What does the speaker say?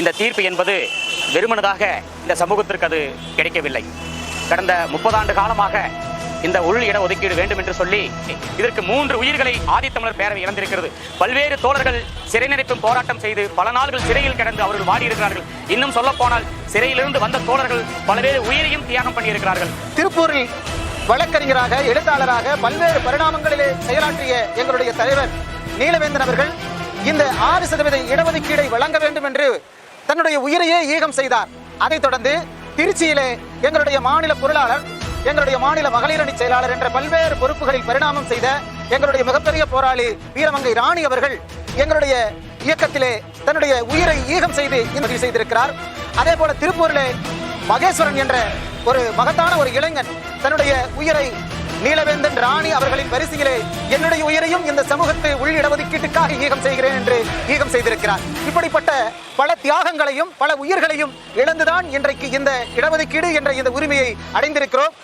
இந்த தீர்ப்பு என்பது வெறுமனதாக இந்த சமூகத்திற்கு அது கிடைக்கவில்லை. கடந்த முப்பதாண்டு காலமாக இந்த உள் இட ஒதுக்கீடு வேண்டும் என்று சொல்லி இதற்கு மூன்று உயிர்களை ஆதித்தமிழர் பேரவை இழந்திருக்கிறது. பல்வேறு தோழர்கள் சிறைநிறைப்பும் போராட்டம் செய்து பல நாள்கள் சிறையில் கிடந்து அவர்கள் வாடியிருக்கிறார்கள். இன்னும் சொல்ல போனால் சிறையிலிருந்து வந்த தோழர்கள் பல்வேறு உயிரையும் தியாகம் பண்ணியிருக்கிறார்கள். திருப்பூரில் வழக்கறிஞராக எழுத்தாளராக பல்வேறு பரிணாமங்களிலே செயலாற்றிய எங்களுடைய தலைவர் நீலவேந்தன் அவர்கள் இந்த ஆறு சதவீத இடஒதுக்கீடை வழங்க வேண்டும் என்று தன்னுடைய உயிரையே ஈகம் செய்தார். அதைத் தொடர்ந்து திருச்சியிலே எங்களுடைய மாநில பொருளாளர் எங்களுடைய மாநில மகளிரணி செயலாளர் என்ற பல்வேறு பொறுப்புகளில் பரிணாமம் செய்த எங்களுடைய மிகப்பெரிய போராளி வீரமங்கை ராணி அவர்கள் எங்களுடைய இயக்கத்திலே தன்னுடைய உயிரை ஈகம் செய்து பதிவு செய்திருக்கிறார். அதே போல திருப்பூரிலே மகேஸ்வரன் என்ற ஒரு மகத்தான ஒரு இளைஞன் தன்னுடைய உயிரை நீலவேந்தன் ராணி அவர்களின் வரிசையிலே என்னுடைய உயிரையும் இந்த சமூகத்தை உள் இடஒதுக்கீட்டுக்காக ஈகம் செய்கிறேன் என்று ஈகம் செய்திருக்கிறார். இப்படிப்பட்ட பல தியாகங்களையும் பல உயிர்களையும் இழந்துதான் இன்றைக்கு இந்த இடஒதுக்கீடு என்ற இந்த உரிமையை அடைந்திருக்கிறோம்.